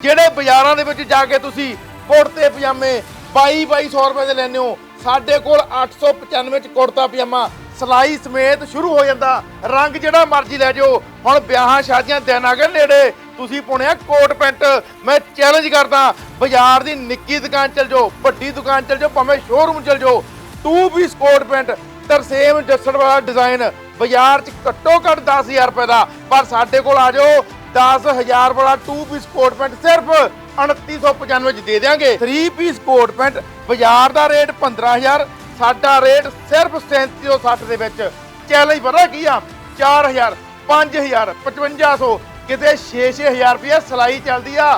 ਜਿਹੜੇ ਬਾਜ਼ਾਰਾਂ ਦੇ ਵਿੱਚ ਜਾ ਕੇ ਤੁਸੀਂ ਕੁੜਤੇ, ਪਜਾਮੇ 22 2200 ਰੁਪਏ ਦੇ ਲੈਂਦੇ ਹੋ, ਸਾਡੇ ਕੋਲ 895 ਚ ਕੁੜਤਾ, ਪਜਾਮਾ, ਸਲਾਈ ਸਮੇਤ ਸ਼ੁਰੂ ਹੋ ਜਾਂਦਾ। ਰੰਗ ਜਿਹੜਾ ਮਰਜ਼ੀ ਲੈ ਜਾਓ। ਹੁਣ ਵਿਆਹਾਂ ਸ਼ਾਦੀਆਂ ਦਿਨ ਆ ਗਏ ਨੇੜੇ। ਤੁਸੀਂ ਪੁਣਿਆ ਕੋਟ ਪੈਂਟ। ਮੈਂ ਚੈਲੰਜ ਕਰਦਾ, ਬਾਜ਼ਾਰ ਦੀ ਨਿੱਕੀ ਦੁਕਾਨ ਚਲ ਜਾਓ, ਵੱਡੀ ਦੁਕਾਨ ਚਲ ਜਾਓ, ਭਾਵੇਂ ਸ਼ੋਰੂਮ ਚਲ ਜਾਓ। Two piece coat pant, Tarsem Jassar ਵਾਲਾ ਡਿਜ਼ਾਈਨ ਬਾਜ਼ਾਰ 'ਚ ਘੱਟੋ ਘੱਟ 10000 ਰੁਪਏ ਦਾ। ਪਰ ਸਾਡੇ ਕੋਲ ਆ ਜਾਓ 10000 ਵਾਲਾ 2 ਪੀਸ ਕੋਟ ਪੈਂਟ ਸਿਰਫ 2995 ਚ ਦੇ ਦਿਆਂਗੇ। 3 ਪੀਸ ਕੋਟ ਪੈਂਟ ਬਾਜ਼ਾਰ ਦਾ ਰੇਟ 15000 ਸਾਡਾ ਰੇਟ ਸਿਰਫ 3760 ਦੇ ਵਿੱਚ। ਚੈਲੰਜ ਪਤਾ ਕੀ ਆ? 4000 5000 5500 ਕਿਤੇ 6-6000 ਰੁਪਏ ਸਲਾਈ ਚੱਲਦੀ ਆ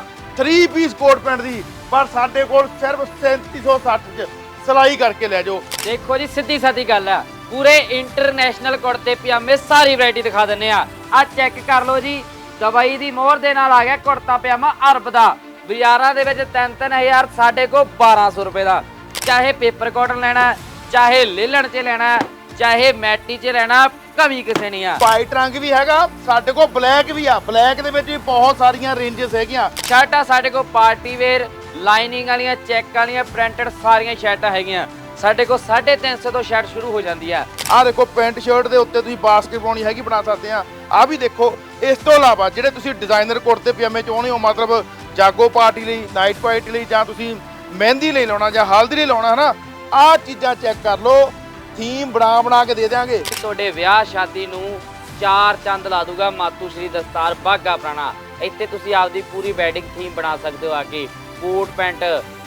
3 ਪੀਸ ਕੋਟ ਪੈਂਟ ਦੀ। ਪਰ ਸਾਡੇ ਕੋਲ ਸਿਰਫ 3760 ਚ ਸਲਾਈ ਕਰਕੇ ਲੈ ਜਾਓ। ਦੇਖੋ ਜੀ, ਸਿੱਧੀ ਸਾਦੀ ਗੱਲ ਆ। ਪੂਰੇ ਇੰਟਰਨੈਸ਼ਨਲ ਕੁੜਤੇ ਪਜਾਮੇ ਸਾਰੀ ਵੈਰਾਈਟੀ ਦਿਖਾ ਦਿੰਨੇ ਆ। ਆ ਚੈੱਕ ਕਰ ਲਓ ਜੀ ਦਵਾਈ ਦੀ ਮੋਹਰ ਦੇ ਨਾਲ ਆ ਗਿਆ ਕੁੜਤਾ ਪਜਾਮਾ ਅਰਬ ਦਾ। ਬਾਜ਼ਾਰਾਂ ਦੇ ਵਿੱਚ 3-3000 ਸਾਡੇ ਕੋਲ 1200 ਰੁਪਏ ਦਾ। ਚਾਹੇ ਪੇਪਰ ਕਾਟਨ ਲੈਣਾ ਚਾਹੇ ਲੇਲਣ 'ਚ ਲੈਣਾ ਚਾਹੇ ਮੈਟੀ 'ਚ ਲੈਣਾ ਕਮੀ ਕਿਸੇ ਨਹੀਂ ਆ। ਵਾਈਟ ਰੰਗ ਵੀ ਹੈਗਾ ਸਾਡੇ ਕੋਲ ਬਲੈਕ ਵੀ ਆ। ਬਲੈਕ ਦੇ ਵਿੱਚ ਵੀ ਬਹੁਤ ਸਾਰੀਆਂ ਰੇਂਜਸ ਹੈਗੀਆਂ। ਸ਼ਰਟਾਂ ਸਾਡੇ ਕੋਲ ਪਾਰਟੀ ਵੇਅਰ ਲਾਈਨਿੰਗ ਵਾਲੀਆਂ ਚੈੱਕ ਵਾਲੀਆਂ ਪ੍ਰਿੰਟਡ ਸਾਰੀਆਂ ਸ਼ਰਟਾਂ ਹੈਗੀਆਂ। ਸਾਡੇ ਕੋਲ 350 ਤੋਂ ਸ਼ਰਟ ਸ਼ੁਰੂ ਹੋ ਜਾਂਦੀ ਆ। ਆਹ ਦੇਖੋ ਪੈਂਟ ਸ਼ਰਟ ਦੇ ਉੱਤੇ ਤੁਸੀਂ ਬਾਸਕਟ ਪਾਉਣੀ ਹੈਗੀ ਬਣਾ ਸਕਦੇ ਆ। ਆ ਵੀ ਦੇਖੋ ਇਸ ਤੋਂ ਇਲਾਵਾ ਜਿਹੜੇ ਤੁਸੀਂ ਡਿਜ਼ਾਈਨਰ ਕੁੜਤੇ ਪਜਾਮੇ ਚਾਹੁੰਦੇ ਹੋ ਮਤਲਬ ਜਾਗੋ ਪਾਰਟੀ ਲਈ ਨਾਈਟ ਪਾਰਟੀ ਲਈ ਜਾਂ ਤੁਸੀਂ ਮਹਿੰਦੀ ਲਈ ਲਾਉਣਾ ਜਾਂ ਹਲਦੀ ਲਈ ਲਾਉਣਾ ਹਨਾ? ਆਹ ਚੀਜ਼ਾਂ ਚੈੱਕ ਕਰ ਲਓ ਥੀਮ ਬਣਾ ਬਣਾ ਕੇ ਦੇ ਦਿਆਂਗੇ। ਤੁਹਾਡੇ ਵਿਆਹ ਸ਼ਾਦੀ ਨੂੰ ਚਾਰ ਚੰਦ ਲਾ ਦੂਗਾ ਮਾਤੂ ਸ਼੍ਰੀ ਦਸਤਾਰ ਬਾਗਾ ਪੁਰਾਣਾ। ਇੱਥੇ ਤੁਸੀਂ ਆਪਦੀ ਪੂਰੀ ਵੈਡਿੰਗ ਥੀਮ ਬਣਾ ਸਕਦੇ ਹੋ ਆ ਕੇ ਕੋਟ ਪੈਂਟ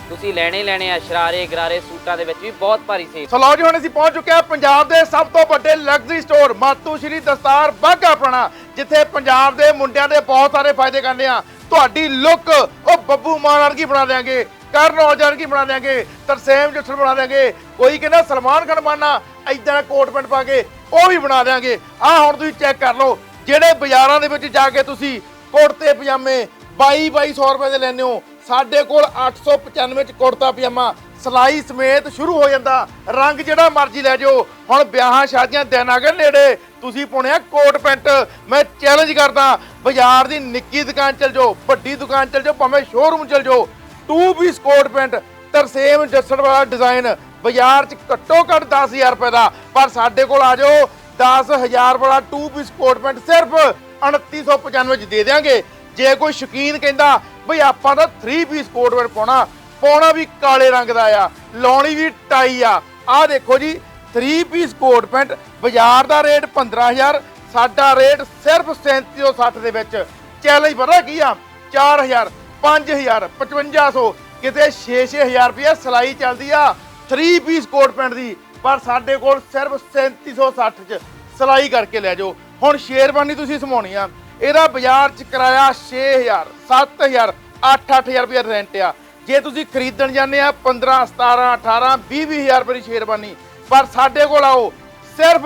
ਤੁਸੀਂ ਲੈਣੇ ਹੀ ਲੈਣੇ ਆ, ਸ਼ਰਾਰੇ, ਗਰਾਰੇ, ਸੂਟਾਂ ਦੇ ਵਿੱਚ ਵੀ ਬਹੁਤ ਭਾਰੀ ਸੀ ਸੋ ਲਓ ਜੀ, ਹੁਣ ਅਸੀਂ ਪਹੁੰਚ ਚੁੱਕੇ ਹਾਂ ਪੰਜਾਬ ਦੇ ਸਭ ਤੋਂ ਵੱਡੇ ਲਗਜ਼ਰੀ ਸਟੋਰ ਮਾਤੂ ਸ਼੍ਰੀ ਦਸਤਾਰ ਬਾਗਾ ਪੁਰਾਣਾ, ਜਿੱਥੇ ਪੰਜਾਬ ਦੇ ਮੁੰਡਿਆਂ ਦੇ ਬਹੁਤ ਸਾਰੇ ਫਾਇਦੇ ਕਰਨੇ ਆ। ਤੁਹਾਡੀ ਲੁੱਕ ਉਹ ਬੱਬੂ ਮਾਨ ਵਰਗੀ ਬਣਾ ਦੇਾਂਗੇ ਕਰਨ ਔਜਲਾ ਵਰਗੀ ਬਣਾ ਦੇਾਂਗੇ ਤਰਸੇਮ ਜੱਸਲ ਬਣਾ ਦੇਾਂਗੇ ਕੋਈ ਕਹਿੰਦਾ ਸਲਮਾਨ ਖਾਨ ਬਣਨਾ ਐਦਾਂ ਦਾ ਕੋਟ ਪੈਂਟ ਪਾ ਕੇ ਉਹ ਵੀ ਬਣਾ ਦੇਾਂਗੇ ਆਹ ਹੁਣ ਤੁਸੀਂ ਚੈੱਕ ਕਰ ਲਓ, ਜਿਹੜੇ ਬਾਜ਼ਾਰਾਂ ਦੇ ਵਿੱਚ ਜਾ ਕੇ ਤੁਸੀਂ ਕੁੜਤੇ, ਪਜਾਮੇ 22 2200 ਰੁਪਏ ਦੇ ਲੈਂਦੇ ਹੋ ਸਾਡੇ ਕੋਲ 895 ਚ ਕੁੜਤਾ ਪਜਾਮਾ, ਸਲਾਈ ਸਮੇਤ ਸ਼ੁਰੂ ਹੋ ਜਾਂਦਾ। ਰੰਗ ਜਿਹੜਾ ਮਰਜ਼ੀ ਲੈ ਜਾਓ। ਹੁਣ ਵਿਆਹਾਂ ਸ਼ਾਦੀਆਂ ਦਿਨ ਆ ਗਏ ਨੇੜੇ। ਤੁਸੀਂ ਪੁਣਿਆ ਕੋਟ ਪੈਂਟ। ਮੈਂ ਚੈਲੰਜ ਕਰਦਾ, ਬਾਜ਼ਾਰ ਦੀ ਨਿੱਕੀ ਦੁਕਾਨ ਚਲ ਜਾਓ, ਵੱਡੀ ਦੁਕਾਨ ਚਲ ਜਾਓ, ਭਾਵੇਂ ਸ਼ੋਰੂਮ ਚਲ ਜਾਓ। Two piece coat pant, Tarsem Jassar ਵਾਲਾ ਡਿਜ਼ਾਈਨ ਬਾਜ਼ਾਰ 'ਚ ਘੱਟੋ ਘੱਟ 10000 ਰੁਪਏ ਦਾ, ਪਰ ਸਾਡੇ ਕੋਲ ਆ ਜਾਓ। 10000 ਵਾਲਾ ਟੂ ਪੀਸ ਕੋਟ ਪੈਂਟ ਸਿਰਫ 2995 ਚ ਦੇ ਦਿਆਂਗੇ। ਜੇ ਕੋਈ ਸ਼ੌਕੀਨ ਕਹਿੰਦਾ, ਬਈ ਆਪਾਂ ਤਾਂ 3 ਪੀਸ ਕੋਟ ਪੈਂਟ ਪਾਉਣਾ ਪਾਉਣਾ ਵੀ ਕਾਲੇ ਰੰਗ ਦਾ ਆ, ਲਾਉਣੀ ਵੀ ਟਾਈ ਆ। ਆਹ ਦੇਖੋ ਜੀ 3 ਪੀਸ ਕੋਟ ਪੈਂਟ, ਬਾਜ਼ਾਰ ਦਾ ਰੇਟ 15000 ਸਾਡਾ ਰੇਟ ਸਿਰਫ 3760 ਦੇ ਵਿੱਚ। ਚੈਲੰਜ ਪਤਾ ਕੀ ਆ? 4000 5000 5500 ਕਿਤੇ 6-6000 ਰੁਪਏ ਸਲਾਈ ਚੱਲਦੀ ਆ 3 ਪੀਸ ਕੋਟ ਪੈਂਟ ਦੀ। ਪਰ ਸਾਡੇ ਕੋਲ ਸਿਰਫ 3760 ਚ ਸਲਾਈ ਕਰਕੇ ਲੈ ਜਾਓ। ਹੁਣ ਸ਼ੇਰਵਾਨੀ ਤੁਸੀਂ ਸਮਾਉਣੀ ਆ। ਇਹਦਾ ਬਾਜ਼ਾਰ ਚ ਕਿਰਾਇਆ 6000 7000 8-8000 ਰੁਪਏ ਰੈਂਟ ਆ। ਜੇ ਤੁਸੀਂ ਖਰੀਦਣ ਜਾਂਦੇ ਆ 15 17 18 20 ਹਜ਼ਾਰ ਰੁਪਏ ਦੀ ਸ਼ੇਰਵਾਨੀ। ਪਰ ਸਾਡੇ ਕੋਲ ਆਓ, ਸਿਰਫ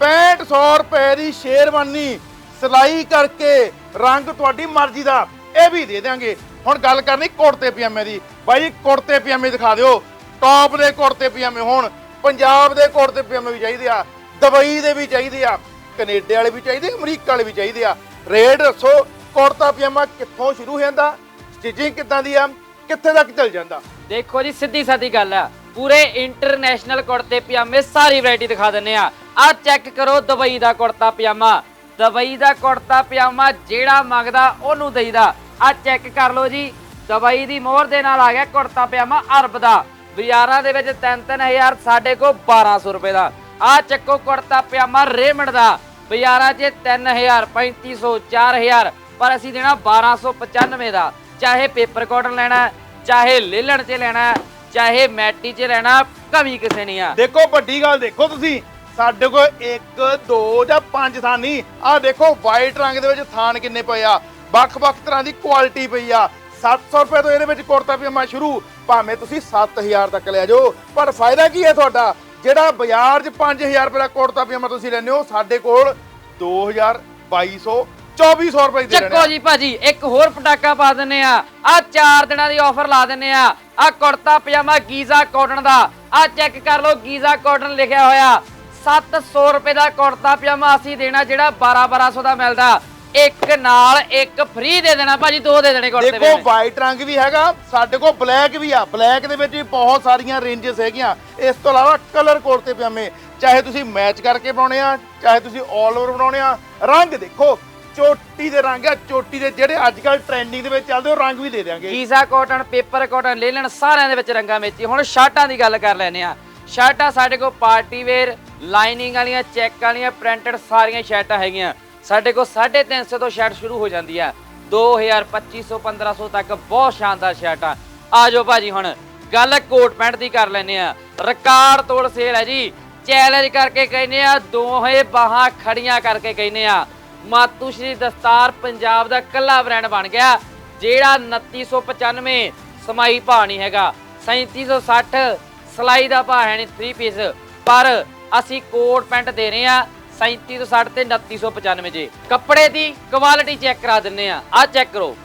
6500 ਰੁਪਏ ਦੀ ਸ਼ੇਰਵਾਨੀ। ਸਿਲਾਈ ਕਰਕੇ ਰੰਗ ਤੁਹਾਡੀ ਮਰਜ਼ੀ ਦਾ, ਇਹ ਵੀ ਦੇ ਦਿਆਂਗੇ। ਹੁਣ ਗੱਲ ਕਰਨੀ ਕੁੜਤੇ ਪਜਾਮੇ ਦੀ। ਬਾਈ, ਕੁੜਤੇ ਪਜਾਮੇ ਦਿਖਾ ਦਿਓ। ਟੌਪ ਦੇ ਕੁੜਤੇ ਪਜਾਮੇ ਹੋਣ, ਪੰਜਾਬ ਦੇ ਕੁੜਤੇ ਪਜਾਮੇ ਵੀ ਚਾਹੀਦੇ ਆ, ਦੁਬਈ ਦੇ ਵੀ ਚਾਹੀਦੇ ਆ, ਕੈਨੇਡਾ ਵਾਲੇ ਵੀ ਚਾਹੀਦੇ ਅਮਰੀਕਾ ਵਾਲੇ ਵੀ ਚਾਹੀਦੇ ਆ। ਰੇਟ ਦੱਸੋ, ਕੁੜਤਾ ਪਜਾਮਾ ਕਿੱਥੋਂ ਸ਼ੁਰੂ ਹੋ ਸਟਿਚਿੰਗ ਕਿੱਦਾਂ ਦੀ ਆ? ਕਿੱਥੇ ਤੱਕ ਚੱਲ ਜਾਂਦਾ? ਦੇਖੋ ਜੀ, ਸਿੱਧੀ ਸਾਦੀ ਗੱਲ ਆ। ਪੂਰੇ ਇੰਟਰਨੈਸ਼ਨਲ ਕੁੜਤੇ ਪਜਾਮੇ ਸਾਰੀ ਵੈਰਾਈਟੀ ਦਿਖਾ ਦਿੰਨੇ ਆ। ਆ ਚੈੱਕ ਕਰੋ ਦੁਬਈ ਦਾ ਕੁੜਤਾ ਪਜਾਮਾ। ਦੁਬਈ ਦਾ ਕੁੜਤਾ ਪਜਾਮਾ ਜਿਹੜਾ ਮੰਗਦਾ, ਉਹਨੂੰ ਦੇਈਦਾ। ਆ ਚੈੱਕ ਕਰ ਲਓ ਜੀ ਦੁਬਈ ਦੀ ਮੋਹਰ ਦੇ ਨਾਲ ਆ ਗਿਆ ਕੁੜਤਾ ਪਜਾਮਾ ਅਰਬ ਦਾ। ਬਾਜ਼ਾਰਾਂ ਦੇ ਵਿੱਚ 3-3000 ਸਾਡੇ ਕੋਲ 1200 ਰੁਪਏ ਦਾ। ਆ ਚੱਕੋ ਕੁੜਤਾ ਪਜਾਮਾ ਰੇਮੰਡ ਦਾ। ਬਾਜ਼ਾਰਾਂ 'ਚ 3000 3500 4000 ਪਰ ਅਸੀਂ ਦੇਣਾ 1295 ਦਾ। ਚਾਹੇ ਪੇਪਰ ਕਾਟਨ ਲੈਣਾ ਚਾਹੇ ਲੇਲਣ 'ਚ ਲੈਣਾ ਚਾਹੇ ਮੈਟੀ 'ਚ ਲੈਣਾ ਕਮੀ ਕਿਸੇ ਨਹੀਂ ਆ। ਦੇਖੋ, ਵੱਡੀ ਗੱਲ ਦੇਖੋ ਤੁਸੀਂ। ਸਾਡੇ ਕੋਲ 1 2 ਜਾਂ 5 ਥਾਨ। ਨਹੀਂ ਆਹ ਦੇਖੋ ਵਾਈਟ ਰੰਗ ਦੇ ਵਿੱਚ ਥਾਨ ਕਿੰਨੇ ਪਏ ਆ। ਵੱਖ-ਵੱਖ ਤਰ੍ਹਾਂ ਦੀ ਕੁਆਲਿਟੀ ਪਈ ਆ। 700 ਰੁਪਏ ਤੋਂ ਇਹਦੇ ਵਿੱਚ ਕੁੜਤਾ ਪਜਾਮਾ ਸ਼ੁਰੂ। ਭਾਵੇਂ ਤੁਸੀਂ 7000 ਤੱਕ ਲੈ ਜਾਓ। ਪਰ ਫਾਇਦਾ ਕੀ ਹੈ ਤੁਹਾਡਾ? ਜਿਹੜਾ ਬਾਜ਼ਾਰ 'ਚ 5000 ਰੁਪਏ ਦਾ ਕੁੜਤਾ ਪਜਾਮਾ ਤੁਸੀਂ ਲੈਂਦੇ ਹੋ ਸਾਡੇ ਕੋਲ 2000 2200 2400 ਰੁਪਏ ਦੇ ਚੱਕੋ ਜੀ ਭਾਜੀ ਇੱਕ ਹੋਰ ਪਟਾਕਾ ਪਾ ਦਿੰਨੇ ਆ। ਆ ਚਾਰ ਦਿਨਾਂ ਦੀ ਆਫਰ ਲਾ ਦਿੰਨੇ ਆ। ਆ ਕੁੜਤਾ ਪਜਾਮਾ ਗੀਜ਼ਾ ਕਾਟਨ ਦਾ। ਆ ਚੈੱਕ ਕਰ ਲਓ ਗੀਜ਼ਾ ਕਾਟਨ ਲਿਖਿਆ ਹੋਇਆ। 700 ਰੁਪਏ ਦਾ ਕੁੜਤਾ ਪਜਾਮਾ ਅਸੀਂ ਦੇਣਾ ਜਿਹੜਾ 12 1200 ਦਾ ਮਿਲਦਾ। ਇੱਕ ਨਾਲ ਇੱਕ ਫ੍ਰੀ ਦੇ ਦੇਣਾ ਭਾਜੀ ਦੋ ਦੇ ਦੇਣੇ ਕੁੜਤੇ ਦੇਖੋ ਪਜਾਮੇ ਵਾਈਟ ਰੰਗ ਵੀ ਹੈਗਾ ਸਾਡੇ ਕੋਲ ਬਲੈਕ ਵੀ ਆ। ਬਲੈਕ ਦੇ ਵਿੱਚ ਵੀ ਬਹੁਤ ਸਾਰੀਆਂ ਰੇਂਜਸ ਹੈਗੀਆਂ। ਇਸ ਤੋਂ ਇਲਾਵਾ ਕਲਰ ਕੁੜਤੇ ਪਜਾਮੇ ਚਾਹੇ ਤੁਸੀਂ ਮੈਚ ਕਰਕੇ ਬਣਾਉਣੇ ਆ ਚਾਹੇ ਤੁਸੀਂ 올 ਓਵਰ ਬਣਾਉਣੇ ਆ ਰੰਗ ਦੇਖੋ ਚੋਟੀ ਦੇ ਰੰਗ ਆ ਚੋਟੀ ਦੇ ਜਿਹੜੇ ਅੱਜ ਕੱਲ ਟ੍ਰੈਂਡਿੰਗ ਦੇ ਵਿੱਚ ਚੱਲਦੇ ਉਹ ਰੰਗ ਵੀ ਦੇ ਦਿਆਂਗੇ। ਗੀਜ਼ਾ ਕਾਟਨ ਪੇਪਰ ਕਾਟਨ ਲੈ ਲੈਣ ਸਾਰਿਆਂ ਦੇ ਵਿੱਚ ਰੰਗਾਂ ਵਿੱਚ ਹੀ। ਹੁਣ ਸ਼ਰਟਾਂ ਦੀ ਗੱਲ ਕਰ ਲੈਨੇ ਆ। ਸ਼ਰਟਾਂ ਸਾਡੇ ਕੋਲ ਪਾਰਟੀ ਵੇਅਰ ਲਾਈਨਿੰਗ ਵਾਲੀਆਂ ਚੈੱਕ ਵਾਲੀਆਂ ਪ੍ਰਿੰਟਡ ਸਾਰੀਆਂ ਸ਼ਰਟਾਂ ਹੈਗੀਆਂ। ਸਾਡੇ ਕੋਲ 350 ਤੋਂ ਸ਼ਰਟ ਸ਼ੁਰੂ ਹੋ ਜਾਂਦੀ ਆ। 2000 2500 1500 ਤੱਕ ਬਹੁਤ ਸ਼ਾਨਦਾਰ ਸ਼ਰਟਾਂ ਆ। ਜਾਓ ਭਾਜੀ ਹੁਣ, ਗੱਲ ਕੋਟ ਪੈਂਟ ਦੀ ਕਰ ਲੈਨੇ ਆ। ਰਿਕਾਰਡ ਤੋੜ ਸੇਲ ਹੈ ਜੀ। ਚੈਲੰਜ ਕਰਕੇ ਕਹਿੰਦੇ ਆ, ਦੋਹੇ ਬਾਹਾਂ ਖੜੀਆਂ ਕਰਕੇ ਕਹਿੰਦੇ ਆ। ਮਾਤੂ ਸ਼੍ਰੀ ਦਸਤਾਰ ਪੰਜਾਬ ਦਾ ਕੱਲਾ ਬ੍ਰਾਂਡ ਬਣ ਗਿਆ, ਜਿਹੜਾ 2995 ਸਮਾਈ ਭਾਅ ਨਹੀਂ ਹੈਗਾ। 3760 ਸਲਾਈ ਦਾ ਭਾਅ ਹੈ ਨਹੀਂ 3 ਪੀਸ ਪਰ ਅਸੀਂ ਕੋਟ ਪੈਂਟ ਦੇ ਰਹੇ ਆ। 3760 ਤੇ 2995 ਜੇ। ਕੱਪੜੇ ਦੀ ਕੁਆਲਿਟੀ ਚੈੱਕ ਕਰਾ ਦਿੰਨੇ ਆ। ਆ ਚੈੱਕ ਕਰੋ।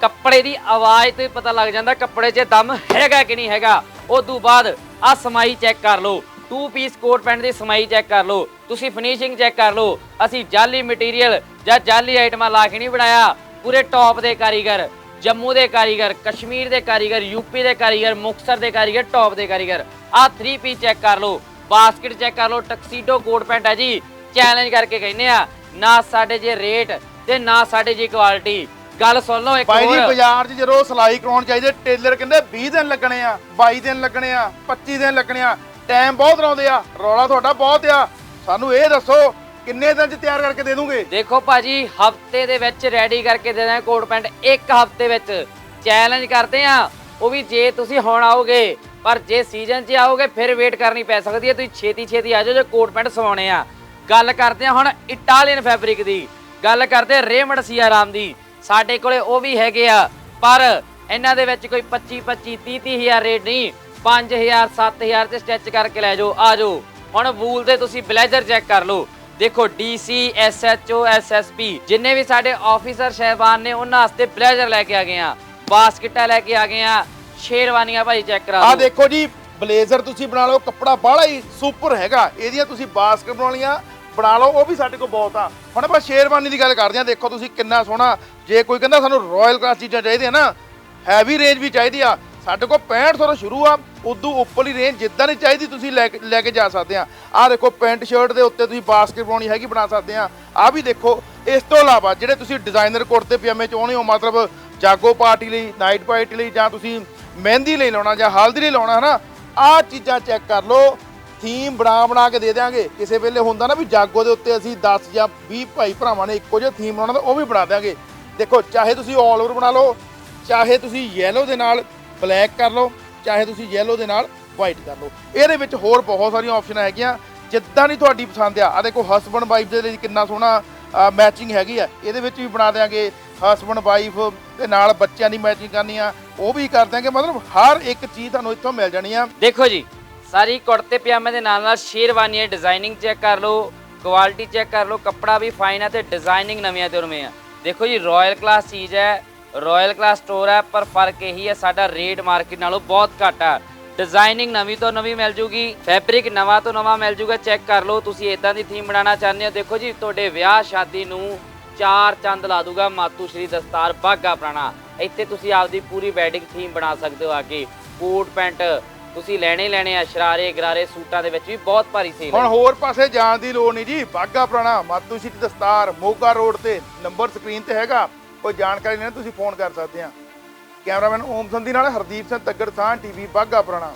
ਕੱਪੜੇ ਦੀ ਆਵਾਜ਼ ਤੋਂ ਹੀ ਪਤਾ ਲੱਗ ਜਾਂਦਾ ਕੱਪੜੇ 'ਚ ਦਮ ਹੈਗਾ ਕਿ ਨਹੀਂ ਹੈਗਾ। ਉਸ ਤੋਂ ਬਾਅਦ ਆ ਸਮਾਈ ਚੈੱਕ ਕਰ ਲਓ। ਟੂ ਪੀਸ ਕੋਟ ਪੈਂਟ ਦੀ ਸਮਾਈ ਚੈੱਕ ਕਰ ਲਓ। ਤੁਸੀਂ ਫਿਨਿਸ਼ਿੰਗ ਚੈੱਕ ਕਰ ਲਓ। ਅਸੀਂ ਜਾਲੀ ਮਟੀਰੀਅਲ ਜਾਂ ਜਾਲੀ ਆਈਟਮਾਂ ਲਾ ਕੇ ਨਹੀਂ ਬਣਾਇਆ। ਪੂਰੇ ਟੌਪ ਦੇ ਕਾਰੀਗਰ, ਜੰਮੂ ਦੇ ਕਾਰੀਗਰ, ਕਸ਼ਮੀਰ ਦੇ ਕਾਰੀਗਰ ਯੂਪੀ ਦੇ ਕਾਰੀਗਰ, ਮੁਕਤਸਰ ਦੇ ਕਾਰੀਗਰ ਟੌਪ ਦੇ ਕਾਰੀਗਰ। ਆ 3 ਪੀਸ ਚੈੱਕ ਕਰ ਲਓ। ਬਾਸਕਟ ਚੈੱਕ ਕਰ ਲਓ ਟਕਸੀਡੋ ਕੋਟ ਪੈਂਟ ਹੈ ਜੀ। ਚੈਲੰਜ ਕਰਕੇ ਕਹਿੰਦੇ ਆ ਨਾ ਸਾਡੇ ਜੇ ਰੇਟ ਤੇ ਨਾ ਸਾਡੇ ਜੀ ਕੁਆਲਿਟੀ ਗੱਲ ਸੁਣ ਲਓ ਇੱਕ ਬਾਈ ਜੀ ਹੋਰ। ਬਾਜ਼ਾਰ 'ਚ ਜਦੋਂ ਸਿਲਾਈ ਕਰਾਉਣ ਚਾਹੀਦੇ ਟੇਲਰ ਕਹਿੰਦੇ 20 ਦਿਨ ਲੱਗਣੇ ਆ 22 ਦਿਨ ਲੱਗਣੇ ਆ 25 ਦਿਨ ਲੱਗਣੇ ਆ। ਟਾਈਮ ਬਹੁਤ ਲਾਉਂਦੇ ਆ ਰੌਲਾ ਤੁਹਾਡਾ ਬਹੁਤ ਆ। ਸਾਨੂੰ ਇਹ ਦੱਸੋ ਕਿੰਨੇ ਦਿਨ 'ਚ ਤਿਆਰ ਕਰਕੇ ਦੇ ਦੂਗੇ? ਦੇਖੋ ਭਾਜੀ ਹਫ਼ਤੇ ਦੇ ਵਿੱਚ ਰੈਡੀ ਕਰਕੇ ਦੇ ਦਾਂ ਕੋਟ ਪੈਂਟ ਇੱਕ ਹਫ਼ਤੇ ਵਿੱਚ। ਚੈਲੰਜ ਕਰਦੇ ਆ ਉਹ ਵੀ ਜੇ ਤੁਸੀਂ ਹੁਣ ਆਓਗੇ ਪਰ ਜੇ ਸੀਜ਼ਨ 'ਚ ਆਓਗੇ, ਫਿਰ ਵੇਟ ਕਰਨੀ ਪੈ ਸਕਦੀ ਹੈ। ਤੁਸੀਂ ਛੇਤੀ ਛੇਤੀ ਆ ਜਾਓ, ਜੇ ਕੋਟ ਪੈਂਟ ਸਵਾਉਣੇ ਆ। ਗੱਲ ਕਰਦੇ ਹਾਂ ਹੁਣ ਇਟਾਲੀਅਨ ਫੈਬਰਿਕ ਦੀ। ਗੱਲ ਕਰਦੇ ਆ ਰੇਮੰਡ ਸੀਆਰਾਮ ਦੀ। ਸਾਡੇ ਕੋਲੇ ਉਹ ਵੀ ਹੈਗੇ ਆ, ਪਰ ਇਹਨਾਂ ਦੇ ਵਿੱਚ ਕੋਈ 25 25 30 30 ਹਜ਼ਾਰ ਰੇਟ ਨਹੀਂ। 5000 7000 ਤੇ ਸਟਿਚ ਕਰਕੇ ਲੈ ਜਾਓ, ਆ ਜਾਓ। ਹੁਣ ਵੂਲ ਦੇ ਤੁਸੀਂ ਬਲੇਜ਼ਰ ਚੈੱਕ ਕਰ ਲਓ। ਦੇਖੋ ਡੀਸੀ ਐਸਐਚਓ ਐਸਐਸਪੀ ਜਿੰਨੇ ਵੀ ਸਾਡੇ ਆਫੀਸਰ ਸਹਿਬਾਨ ਨੇ, ਉਹਨਾਂ ਵਾਸਤੇ ਬਲੇਜ਼ਰ ਲੈ ਕੇ ਆ ਗਏ ਆ। ਬਾਸਕਟਾਂ ਲੈ ਕੇ ਆ ਗਏ ਆ। ਸ਼ੇਰਵਾਨੀਆਂ ਭਾਈ ਚੈੱਕ ਕਰਾ ਆ ਦੇਖੋ ਜੀ ਬਲੇਜ਼ਰ ਤੁਸੀਂ ਬਣਾ ਲਓ ਕੱਪੜਾ ਬਾਹਲਾ ਹੀ ਸੁਪਰ ਹੈਗਾ। ਇਹਦੀਆਂ ਤੁਸੀਂ ਬਾਸਕਟ ਬਣਾਉਣੀਆਂ ਬਣਾ ਲਓ ਉਹ ਵੀ ਸਾਡੇ ਕੋਲ ਬਹੁਤ ਆ। ਹੁਣ ਆਪਾਂ ਸ਼ੇਰਵਾਨੀ ਦੀ ਗੱਲ ਕਰਦੇ ਆ ਦੇਖੋ ਤੁਸੀਂ ਕਿੰਨਾ ਸੋਹਣਾ ਜੇ ਕੋਈ ਕਹਿੰਦਾ ਸਾਨੂੰ ਰਾਇਲ ਕਲਾਸ ਚੀਜ਼ਾਂ ਚਾਹੀਦੀਆਂ ਨਾ ਹੈਵੀ ਰੇਂਜ ਵੀ ਚਾਹੀਦੀ ਆ। ਸਾਡੇ ਕੋਲ 6500 ਤੋਂ ਸ਼ੁਰੂ ਆ ਉਦੋਂ ਉੱਪਰਲੀ ਰੇਂਜ ਜਿੱਦਾਂ ਦੀ ਚਾਹੀਦੀ ਤੁਸੀਂ ਲੈ ਕੇ ਲੈ ਕੇ ਜਾ ਸਕਦੇ ਆ। ਆ ਦੇਖੋ ਪੈਂਟ ਸ਼ਰਟ ਦੇ ਉੱਤੇ ਤੁਸੀਂ ਬਾਸਕਟ ਬਣਾਉਣੀ ਹੈਗੀ ਬਣਾ ਸਕਦੇ ਆ। ਆ ਵੀ ਦੇਖੋ ਇਸ ਤੋਂ ਇਲਾਵਾ ਜਿਹੜੇ ਤੁਸੀਂ ਡਿਜ਼ਾਈਨਰ ਕੁੜਤੇ ਪਜਾਮੇ ਚਾਹੁੰਦੇ ਹੋ ਮਤਲਬ ਜਾਗੋ ਪਾਰਟੀ ਲਈ ਨਾਈਟ ਪਾਰਟੀ ਲਈ ਜਾਂ ਤੁਸੀਂ ਮਹਿੰਦੀ ਲਈ ਲਾਉਣਾ ਜਾਂ ਹਲਦੀ ਲਈ ਲਾਉਣਾ, ਹਨਾ? ਆ ਚੀਜ਼ਾਂ ਚੈੱਕ ਕਰ ਲਓ। ਥੀਮ ਬਣਾ ਬਣਾ ਕੇ ਦੇ ਦਿਆਂਗੇ। ਕਿਸੇ ਵੇਲੇ ਹੁੰਦਾ ਨਾ ਵੀ ਜਾਗੋ ਦੇ ਉੱਤੇ ਅਸੀਂ 10 ਜਾਂ 20 ਭਾਈ ਭਰਾਵਾਂ ਨੇ ਇੱਕੋ ਜਿਹਾ ਥੀਮ ਬਣਾਉਣਾ, ਤਾਂ ਉਹ ਵੀ ਬਣਾ ਦਿਆਂਗੇ। ਦੇਖੋ, ਚਾਹੇ ਤੁਸੀਂ ਆਲ ਓਵਰ ਬਣਾ ਲਓ, ਚਾਹੇ ਤੁਸੀਂ ਯੈਲੋ ਦੇ ਨਾਲ ਬਲੈਕ ਕਰ ਲਓ, ਚਾਹੇ ਤੁਸੀਂ ਯੈਲੋ ਦੇ ਨਾਲ ਵਾਈਟ ਕਰ ਲਓ। ਇਹਦੇ ਵਿੱਚ ਹੋਰ ਬਹੁਤ ਸਾਰੀਆਂ ਆਪਸ਼ਨਾਂ ਹੈਗੀਆਂ। ਜਿੱਦਾਂ ਦੀ ਤੁਹਾਡੀ ਪਸੰਦ ਆ। ਆ ਦੇਖੋ ਹਸਬੰਡ ਵਾਈਫ ਦੇ ਲਈ ਕਿੰਨਾ ਸੋਹਣਾ ਮੈਚਿੰਗ ਹੈਗੀ ਆ। ਇਹਦੇ ਵਿੱਚ ਵੀ ਬਣਾ ਦਿਆਂਗੇ। ਹਸਬੰਡ ਵਾਈਫ ਦੇ ਨਾਲ ਬੱਚਿਆਂ ਦੀ ਮੈਚਿੰਗ ਕਰਨੀ ਆ। ਉਹ ਵੀ ਕਰ ਦਿਆਂਗੇ ਮਤਲਬ ਹਰ ਇੱਕ ਚੀਜ਼ ਤੁਹਾਨੂੰ ਇੱਥੋਂ ਮਿਲ ਜਾਣੀ ਆ। ਦੇਖੋ ਜੀ, ਸਾਰੀ ਕੁੜਤੇ ਪਜਾਮੇ ਦੇ ਨਾਲ ਨਾਲ ਸ਼ੇਰਵਾਨੀਆਂ ਡਿਜ਼ਾਈਨਿੰਗ ਚੈੱਕ ਕਰ ਲਓ ਕੁਆਲਿਟੀ ਚੈੱਕ ਕਰ ਲਓ, ਕੱਪੜਾ ਵੀ ਫਾਈਨ ਹੈ ਤੇ ਡਿਜ਼ਾਈਨਿੰਗ ਨਵੀਆਂ ਤੇ ਉਰਮੇ ਆ। ਦੇਖੋ ਜੀ ਰਾਇਲ ਕਲਾਸ ਚੀਜ਼ ਹੈ ਰਾਇਲ ਕਲਾਸ ਸਟੋਰ ਹੈ, ਪਰ ਫ਼ਰਕ ਇਹੀ ਹੈ ਸਾਡਾ ਰੇਟ ਮਾਰਕੀਟ ਨਾਲੋਂ ਬਹੁਤ ਘੱਟ ਆ। ਡਿਜ਼ਾਈਨਿੰਗ ਨਵੀਂ ਤੋਂ ਨਵੀਂ ਮਿਲ ਜੂਗੀ ਫੈਬਰਿਕ ਨਵਾਂ ਤੋਂ ਨਵਾਂ ਮਿਲ ਜੂਗਾ ਚੈੱਕ ਕਰ ਲਓ, ਤੁਸੀਂ ਇਦਾਂ ਦੀ ਥੀਮ ਬਣਾਉਣਾ ਚਾਹੁੰਦੇ ਹੋ। ਦੇਖੋ ਜੀ, ਤੁਹਾਡੇ ਵਿਆਹ, ਸ਼ਾਦੀ ਨੂੰ ਚਾਰ ਚੰਦ ਲਾ ਦੂਗਾ ਮਾਤੂ ਸ਼੍ਰੀ ਦਸਤਾਰ ਬਾਗਾ ਪੁਰਾਣਾ। ਇੱਥੇ ਤੁਸੀਂ ਆਪਦੀ ਪੂਰੀ ਵੈਡਿੰਗ ਥੀਮ ਬਣਾ ਸਕਦੇ ਹੋ ਆ ਕੇ। ਕੋਟ, ਪੈਂਟ ਤੁਸੀਂ ਲੈਣੇ ਲੈਣੇ ਆ, ਸ਼ਰਾਰੇ, ਗਰਾਰੇ, ਸੂਟਾਂ ਦੇ ਵਿੱਚ ਵੀ ਬਹੁਤ ਭਾਰੀ ਸੇਲ ਹੁਣ ਹੋਰ ਪਾਸੇ ਜਾਣ ਦੀ ਲੋੜ ਨਹੀਂ ਜੀ। ਬਾਗਾ ਪੁਰਾਣਾ, ਮਾਤੂ ਸ਼੍ਰੀ ਦਸਤਾਰ, ਮੋਗਾ ਰੋਡ ਤੇ ਨੰਬਰ ਸਕਰੀਨ ਤੇ ਹੈਗਾ। ਕੋਈ ਜਾਣਕਾਰੀ ਲੈਣੀ ਤੁਸੀਂ ਫੋਨ ਕਰ ਸਕਦੇ ਆ। ਕੈਮਰਾਮੈਨ ਓਮ ਸੰਧੀ ਨਾਲ ਹਰਦੀਪ ਸਿੰਘ ਤੱਗੜ ਸਾਹ ਟੀਵੀ ਬਾਗਾ ਪੁਰਾਣਾ।